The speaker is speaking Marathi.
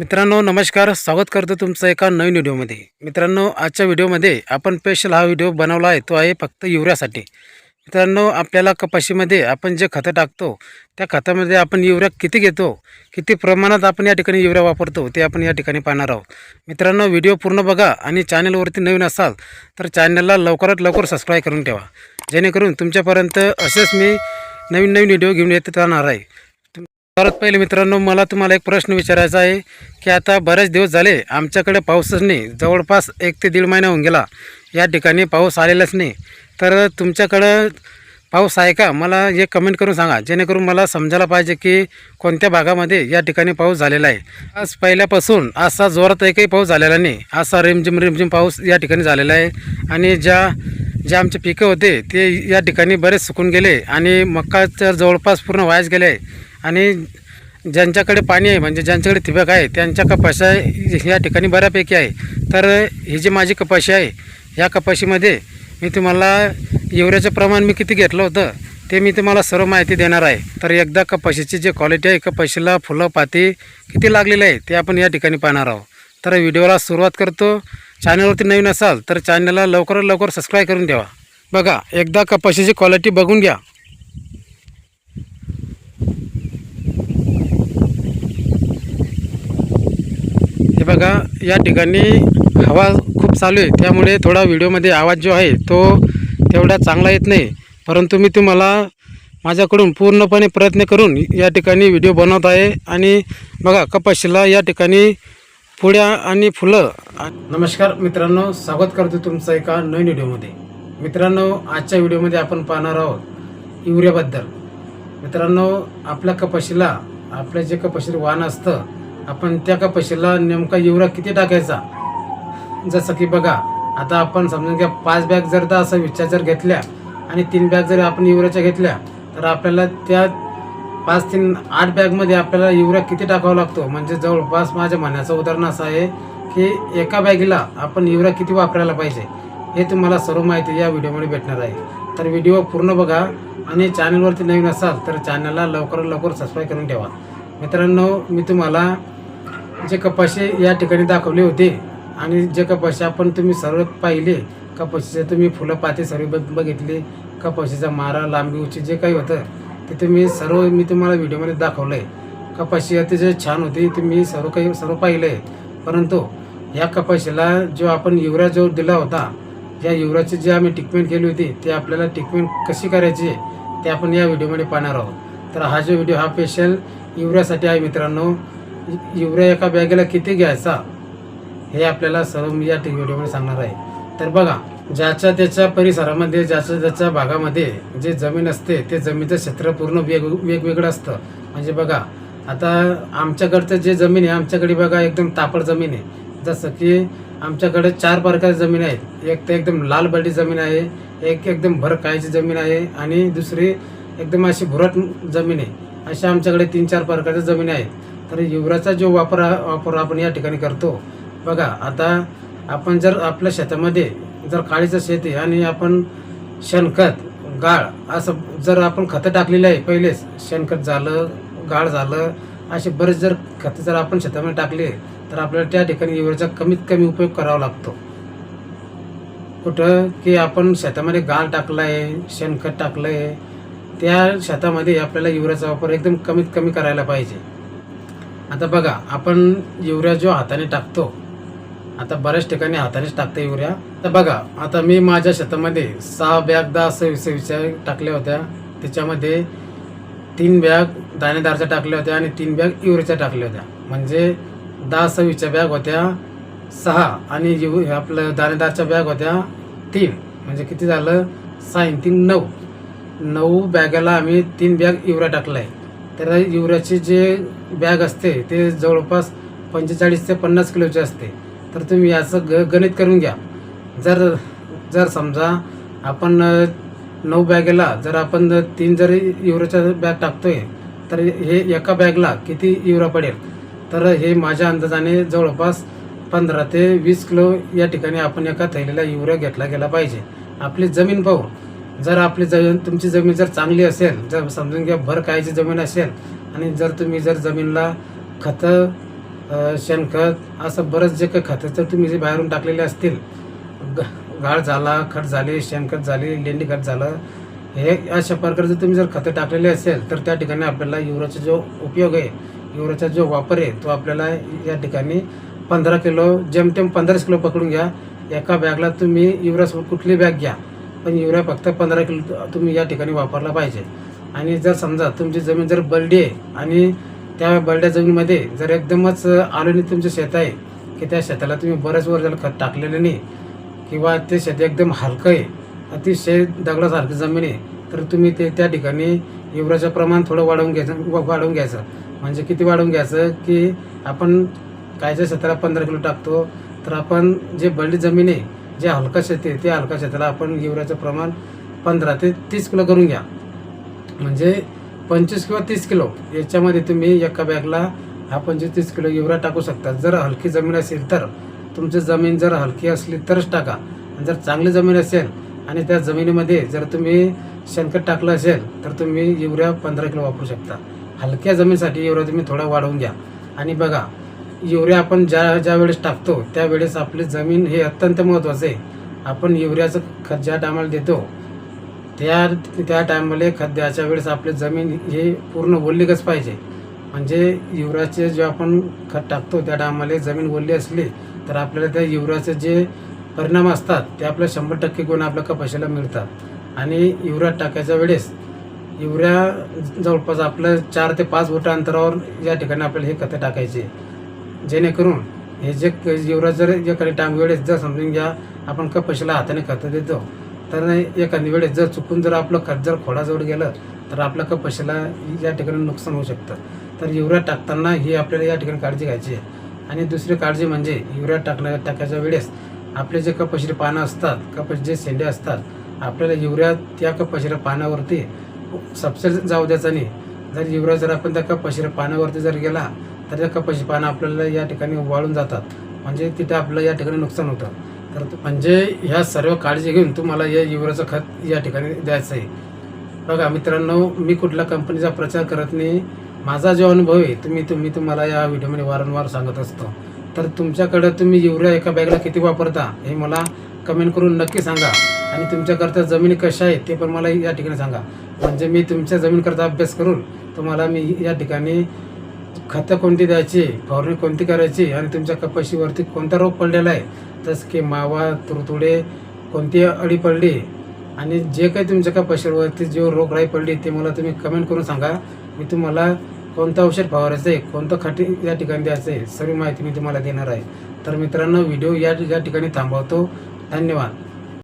मित्रांनो नमस्कार. स्वागत करतो तुमचं एका नवीन व्हिडिओमध्ये. मित्रांनो आजच्या व्हिडिओमध्ये आपण स्पेशल हा व्हिडिओ बनवला आहे. तो आहे फक्त युरियासाठी मित्रांनो आपल्याला कपाशीमध्ये आपण जे खतं टाकतो त्या खतामध्ये आपण युरिया किती घेतो किती प्रमाणात आपण या ठिकाणी युरिया वापरतो ते आपण या ठिकाणी पाहणार आहोत. मित्रांनो व्हिडिओ पूर्ण बघा आणि चॅनलवरती नवीन असाल तर चॅनलला लवकरात लवकर सबस्क्राईब करून ठेवा. जेणेकरून तुमच्यापर्यंत असेच मी नवीन नवीन व्हिडिओ घेऊन येत राहणार आहे. परत पहिले मित्रांनो मला तुम्हाला एक प्रश्न विचारायचा आहे की आता बरेच दिवस झाले आमच्याकडे पाऊसच नाही. जवळपास एक ते दीड महिना होऊन गेला. या ठिकाणी पाऊस आलेलाच नाही. तर तुमच्याकडं पाऊस आहे का? मला हे कमेंट करून सांगा. जेणेकरून मला समजायला पाहिजे की कोणत्या भागामध्ये या ठिकाणी पाऊस झालेला आहे. आज पहिल्यापासून असा जोरात एकही पाऊस झालेला नाही. असा रिमझिम रिमझिम पाऊस या ठिकाणी झालेला आहे. आणि ज्या जे आमचे पिकं होते ते या ठिकाणी बरेच सुकून गेले. आणि मक्काच्या जवळपास पूर्ण वायाच गेले आहे. आणि ज्यांच्याकडे पाणी आहे म्हणजे ज्यांच्याकडे ठिबक आहे त्यांच्या कपाशा या ठिकाणी बऱ्यापैकी आहे. तर ही जी माझी कपाशी आहे या कपाशीमध्ये मी तुम्हाला युरियाचं प्रमाण मी किती घेतलं होतं ते मी तुम्हाला सर्व माहिती देणार आहे. तर एकदा कपाशीची जी क्वालिटी आहे कपाशीला फुलं पाती किती लागलेली आहे ते आपण या ठिकाणी पाहणार आहोत. तर व्हिडिओला सुरुवात करतो. चॅनलवरती नवीन असाल तर चॅनलला लवकरात लवकर सबस्क्राईब करून द्यावा बघा एकदा कपाशीची क्वालिटी बघून घ्या. बघा या ठिकाणी हवा खूप चालू आहे. त्यामुळे थोडा व्हिडिओमध्ये आवाज जो आहे तो तेवढा चांगला येत नाही. परंतु मी तुम्हाला माझ्याकडून पूर्णपणे प्रयत्न करून या ठिकाणी व्हिडिओ बनवत आहे. आणि बघा कपाशीला या ठिकाणी पुड्या आणि फुलं. नमस्कार मित्रांनो स्वागत करतो तुमचं एका नवीन व्हिडिओमध्ये. मित्रांनो आजच्या व्हिडिओमध्ये आपण पाहणार आहोत युरियाबद्दल. मित्रांनो आपल्या कपाशीला आपल्या जे कपाशीला वाण असतं आपण त्या कपाशीला नेमका युवरा किती टाकायचा? जसं की बघा आता आपण समजून घ्या पाच बॅग जर तर असा विचार जर घेतल्या आणि तीन बॅग जर आपण युवराच्या घेतल्या तर आपल्याला त्या पाच तीन आठ बॅगमध्ये आपल्याला युवरा किती टाकावा लागतो? म्हणजे जवळपास माझ्या म्हणण्याचं उदाहरण असं आहे की एका बॅगीला आपण युवरा किती वापरायला पाहिजे हे तुम्हाला सर्व माहिती या व्हिडिओमध्ये भेटणार आहे. तर व्हिडिओ पूर्ण बघा आणि चॅनलवरती नवीन असाल तर चॅनलला लवकरात लवकर सबस्क्राईब करून ठेवा. मित्रांनो मी तुम्हाला जे कपाशी या ठिकाणी दाखवले होते आणि जे कपाशी आपण तुम्ही सर्व पाहिले कपाशीचे तुम्ही फुलं पाते सर्व बघ बघितले कपाशीचा मारा लांबी उची जे काही होतं ते तुम्ही सर्व मी तुम्हाला व्हिडिओमध्ये दाखवलं आहे कपाशी अतिशय छान होती तुम्ही सर्व काही सर्व पाहिलं आहे परंतु या कपाशीला जो आपण युरिया जो दिला होता या युवराजची जी आम्ही ट्रीटमेंट केली होती ते आपल्याला ट्रीटमेंट कशी करायची ते आपण या व्हिडिओमध्ये पाहणार आहोत. तर हा जो व्हिडिओ हा स्पेशल युवरासाठी आहे मित्रांनो युरिया एका बॅगेला किती घ्यायचा? हे आपल्याला सर्व मी या टी व्हिडिओमध्ये सांगणार आहे. तर बघा ज्याच्या त्याच्या परिसरामध्ये ज्याच्या त्याच्या भागामध्ये जे जमीन असते ते जमीनचं क्षेत्र पूर्ण वेग वेगवेगळं असतं. म्हणजे बघा आता आमच्याकडचं जे जमीन आहे आमच्याकडे बघा एकदम तापड जमीन आहे. जसं की आमच्याकडे चार प्रकारची जमीन आहेत. एक तर एकदम लाल बडी जमीन आहे एक एकदम भरकायची जमीन आहे आणि दुसरी एकदम अशी भुरट जमीन आहे. अशा आमच्याकडे तीन चार प्रकारच्या जमीन आहेत. तर युवराचा जो वापर वापर आपण या ठिकाणी करतो बघा आता आपण जर आपल्या शेतामध्ये जर काळीचं शेत आहे आणि आपण शेणखत गाळ असं जर आपण खतं टाकलेली आहे पहिलेच शेणखत झालं गाळ झालं असे बरेच जर खतं जर आपण शेतामध्ये टाकले तर आपल्याला त्या ठिकाणी युरियाचा कमीत कमी उपयोग करावा लागतो. कुठं की आपण शेतामध्ये गाळ टाकला आहे शेणखत टाकलं आहे त्या शेतामध्ये आपल्याला युरियाचा वापर एकदम कमीत कमी करायला पाहिजे. आता बघा आपण युरिया जो हाताने टाकतो आता बऱ्याच ठिकाणी हातानेच टाकते युरिया. तर बघा आता मी माझ्या शेतामध्ये सहा बॅग दहा सव्वीस सव्वीसच्या टाकल्या होत्या. त्याच्यामध्ये तीन बॅग दाणेदारच्या टाकल्या होत्या आणि तीन बॅग युरियाच्या टाकल्या होत्या. म्हणजे दहा सव्वीसच्या बॅग होत्या सहा आणि यु आपलं दाणेदारच्या बॅग होत्या तीन. म्हणजे किती झालं? सहा तीन नऊ. नऊ बॅगाला आम्ही तीन बॅग युरिया टाकला आहे तर युरियाची जे बॅग असते ते जवळपास पंचेचाळीस ते पन्नास किलोचे असते. तर तुम्ही याचं ग गणित करून घ्या. जर जर समजा आपण नऊ बॅगेला जर आपण जर तीन जर युरोच्या बॅग टाकतोय तर हे एका बॅगला किती युरो पडेल? तर हे माझ्या अंदाजाने जवळपास पंधरा ते वीस किलो या ठिकाणी आपण एका थैलीला युरिया घेतला गेला पाहिजे. आपली जमीन पाहून जर आपली जमीन तुमची जमीन जर चांगली असेल जर समजून घ्या भर कायची जमीन असेल आणि जर तुम्ही जर जमीनला खतं शेणखत असं बरंच जे काही खतं तर तुम्ही जे बाहेरून टाकलेले असतील ग- गाळ झाला खत झाले शेणखत झाले लेंडी खत झालं हे अशा जर तुम्ही जर खतं टाकलेले असेल तर त्या ठिकाणी आपल्याला युरियाचा जो उपयोग आहे युरियाचा जो वापर आहे तो आपल्याला या ठिकाणी पंधरा किलो जेमतेम पंधराच किलो पकडून घ्या. एका बॅगला तुम्ही युरियासोबत कुठली बॅग घ्या. पण युरिया फक्त पंधरा किलो तुम्ही या ठिकाणी वापरला पाहिजे. आणि जर समजा तुमची जमीन जर बलडी आहे आणि त्या बलड्या जमीनमध्ये जर एकदमच आलोनी तुमचं शेत आहे की त्या शेताला तुम्ही बऱ्याच वर जर खत टाकलेलं नाही किंवा ते शेत एकदम हलकं आहे अतिशय दगडासारखी जमीन आहे तर तुम्ही ते त्या ठिकाणी युरियाचं प्रमाण थोडं वाढवून घ्यायचं वाढवून घ्यायचं. म्हणजे किती वाढवून घ्यायचं की आपण कायच्या शेताला पंधरा किलो टाकतो तर आपण जे बलडी जमीन आहे जे हलका शेती आहे त्या हलका शेताला आपण युरियाचं प्रमाण पंधरा ते तीस किलो करून घ्या. म्हणजे पंचवीस किंवा तीस किलो. याच्यामध्ये तुम्ही एका बॅगला हा पंचवीस तीस किलो युरिया टाकू शकता. जर हलकी जमीन असेल तर. तुमची जमीन जर हलकी असली तरच टाका. जर चांगली जमीन असेल आणि त्या जमिनीमध्ये जर तुम्ही शेणखत टाकलं असेल तर तुम्ही युरिया पंधरा किलो वापरू शकता. हलक्या जमिनीसाठी युरिया तुम्ही थोडा वाढवून घ्या. आणि बघा युरिया आपण ज्या ज्या वेळेस टाकतो त्यावेळेस आपली जमीन हे अत्यंत महत्त्वाचं आहे. आपण युरियाचं खत ज्या टायमाला देतो त्या त्या टायमाला खत द्यायच्या वेळेस आपली जमीन हे पूर्ण ओल्लीकच पाहिजे. म्हणजे युरियाचे जे आपण खत टाकतो त्या टायमाला जमीन ओल्ली असली तर आपल्याला त्या युरियाचे जे परिणाम असतात ते आपल्या शंभर टक्के गुण आपल्या कपाशीला मिळतात. आणि युरिया टाकायच्या वेळेस युरिया जवळपास आपलं चार ते पाच बोटं अंतरावर या ठिकाणी आपल्याला हे खतं टाकायचे. जेणेकरून हे जे क- जर एखादी टाइम वेळेस जर समजून घ्या आपण कपाशीला हाताने खतं देतो तर एखादी वेळेस जर चुकून जर आपलं खत जर खोडाजवळ गेलं तर आपल्या कपाशीला या ठिकाणी नुकसान होऊ शकतं. तर युरिया टाकताना ही आपल्याला या ठिकाणी काळजी घ्यायची आहे. आणि दुसरी काळजी म्हणजे युरिया टाकण्या टाकायच्या वेळेस आपले जे कपाशीचे पानं असतात कपाशी जे शेंडे असतात आपल्याला युरिया त्या कपाशीच्या पानावरती सबसेल जाऊ द्यायचा नाही. जर युरिया जर आपण त्या कपाशीच्या पानावरती जर गेला तर त्या कपाशी पानं आपल्याला या ठिकाणी वाळून जातात. म्हणजे तिथे आपलं या ठिकाणी नुकसान होतं. तर म्हणजे ह्या सर्व काळजी घेऊन तुम्हाला या युरियाचं खत या ठिकाणी द्यायचं आहे. बघा मित्रांनो मी कुठल्या कंपनीचा प्रचार करत नाही. माझा जो अनुभव आहे तुम्ही तुम्ही तुम्हाला या व्हिडिओमध्ये वारंवार सांगत असतो. तर तुमच्याकडं तुम्ही युरिया एका बॅगला किती वापरता हे मला कमेंट करून नक्की सांगा. आणि तुमच्याकरता जमिनी कशा आहेत ते पण मला या ठिकाणी सांगा. म्हणजे मी तुमच्या जमीनकरता अभ्यास करून तुम्हाला मी या ठिकाणी खतं कोणती द्यायची फवारणी कोणती करायची आणि तुमच्या कपाशीवरती कोणता रोग पडलेला आहे? जसं की मावा तुरतुडे कोणती अळी पडली आणि जे काही तुमच्या कपाशीवरती जो रोगराई पडली ते मला तुम्ही कमेंट करून सांगा. मी तुम्हाला कोणतं औषध फवारायचं आहे कोणतं खाटी या ठिकाणी द्यायचं आहे सर्व माहिती मी तुम्हाला देणार आहे. तर मित्रांनो व्हिडिओ या या ठिकाणी थांबवतो. धन्यवाद.